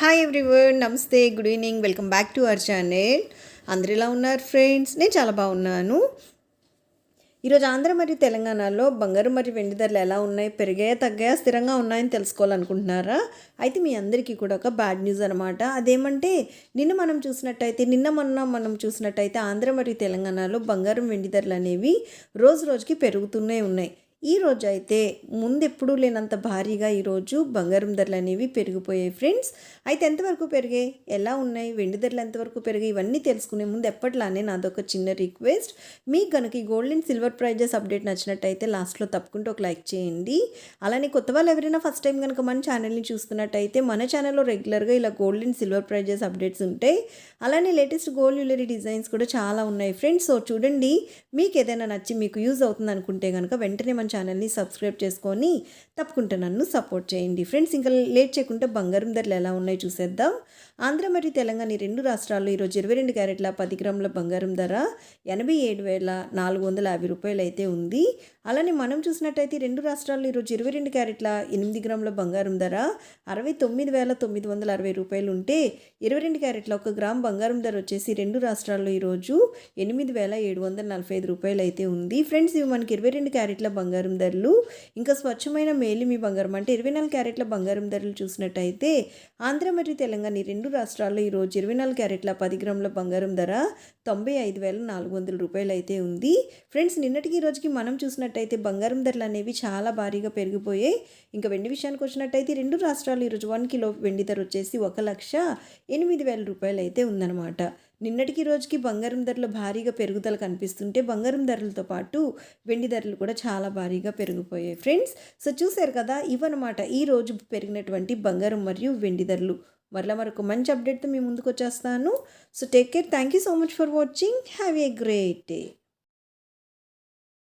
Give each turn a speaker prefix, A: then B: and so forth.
A: Hi everyone నమస్తే good evening welcome back to our channel అందరు ఎలా ఉన్నారు ఫ్రెండ్స్ నేను చాలా బాగున్నాను. ఈరోజు ఆంధ్ర మరియు తెలంగాణలో బంగారు మరియు వెండి ధరలు ఎలా ఉన్నాయి పెరిగాయా తగ్గాయా స్థిరంగా ఉన్నాయని తెలుసుకోవాలనుకుంటున్నారా? అయితే మీ అందరికీ కూడా ఒక బ్యాడ్ న్యూస్ అనమాట అదేమంటే నిన్న మనం చూసినట్టయితే నిన్న మొన్న మనం చూసినట్టయితే ఆంధ్ర మరియు తెలంగాణలో బంగారం వెండి ధరలు అనేవి రోజు రోజుకి పెరుగుతూనే ఉన్నాయి. ఈ అయితే ముందెప్పుడూ లేనంత భారీగా ఈరోజు బంగారం ధరలు అనేవి పెరిగిపోయాయి ఫ్రెండ్స్. అయితే ఎంతవరకు పెరిగాయి? ఎలా ఉన్నాయి? వెండి ధరలు ఎంతవరకు పెరిగాయి? ఇవన్నీ తెలుసుకునే ముందు ఎప్పట్లానే నాదొక చిన్న రిక్వెస్ట్. మీకు కనుక ఈ gold and silver prices update నచ్చినట్టయితే లాస్ట్లో తప్పకుండా ఒక లైక్ చేయండి. అలానే కొత్త వాళ్ళు ఎవరైనా ఫస్ట్ టైం కనుక మన ఛానల్ని చూస్తున్నట్టయితే మన ఛానల్లో రెగ్యులర్గా ఇలా gold and silver prices updates ఉంటాయి. అలానే లేటెస్ట్ గోల్డ్ జ్యువెలరీ డిజైన్స్ కూడా చాలా ఉన్నాయి ఫ్రెండ్స్. సో చూడండి మీకు ఏదైనా నచ్చి మీకు యూజ్ అవుతుంది అనుకుంటే కనుక వెంటనే మన ఛానల్ని సబ్స్క్రైబ్ చేసుకొని తప్పకుండా నన్ను సపోర్ట్ చేయండి. ఫ్రెండ్స్ ఇంకా లేట్ చేయకుండా బంగారం ధరలు ఎలా ఉన్నాయో చూసేద్దాం. ఆంధ్ర మరియు తెలంగాణ రెండు రాష్ట్రాల్లో ఈరోజు ఇరవై రెండు క్యారెట్ల పది గ్రాముల బంగారం ధర ఎనభై ఏడు వేల నాలుగు వందల యాభై రూపాయలు అయితే ఉంది. అలానే మనం చూసినట్టయితే రెండు రాష్ట్రాల్లో ఈరోజు ఇరవై రెండు క్యారెట్ల ఎనిమిది గ్రాముల బంగారం ధర అరవై తొమ్మిది వేల తొమ్మిది వందల అరవై రూపాయలు ఉంటే ఇరవై రెండు క్యారెట్ల ఒక గ్రామ్ బంగారం ధర వచ్చేసి రెండు రాష్ట్రాల్లో ఈరోజు ఎనిమిది వేల ఏడు వందల నలభై ఐదు రూపాయలు అయితే ఉంది. ఫ్రెండ్స్ ఇవి మనకి ఇరవై రెండు క్యారెట్ల బంగారం బంగారం ధరలు ఇంకా స్వచ్ఛమైన మేలిమి బంగారం అంటే ఇరవై నాలుగు క్యారెట్ల బంగారం ధరలు చూసినట్టయితే ఆంధ్ర మరియు తెలంగాణ ఈ రెండు రాష్ట్రాల్లో ఈరోజు ఇరవై నాలుగు క్యారెట్ల పది గ్రాముల బంగారం ధర తొంభై ఐదు వేల నాలుగు వందల రూపాయలు అయితే ఉంది. ఫ్రెండ్స్ నిన్నటికి ఈ రోజుకి మనం చూసినట్టయితే బంగారం ధరలు అనేవి చాలా భారీగా పెరిగిపోయాయి. ఇంకా వెండి విషయానికి వచ్చినట్టయితే రెండు రాష్ట్రాలు ఈరోజు వన్ కిలో వెండి ధర వచ్చేసి ఒక లక్ష ఎనిమిది వేల రూపాయలు అయితే ఉందన్నమాట. నిన్నటికి రోజుకి బంగారం ధరలు భారీగా పెరుగుదల కనిపిస్తుంటే బంగారం ధరలతో పాటు వెండి ధరలు కూడా చాలా భారీగా పెరిగిపోయాయి. ఫ్రెండ్స్ సో చూశారు కదా ఇవన్నమాట. ఈ రోజు పెరిగినటువంటి బంగారం మరియు వెండి ధరలు. మరలా మరొక మంచి అప్డేట్తో మీ ముందుకు వచ్చేస్తాను. So take care. Thank you so much for watching. Have a great day.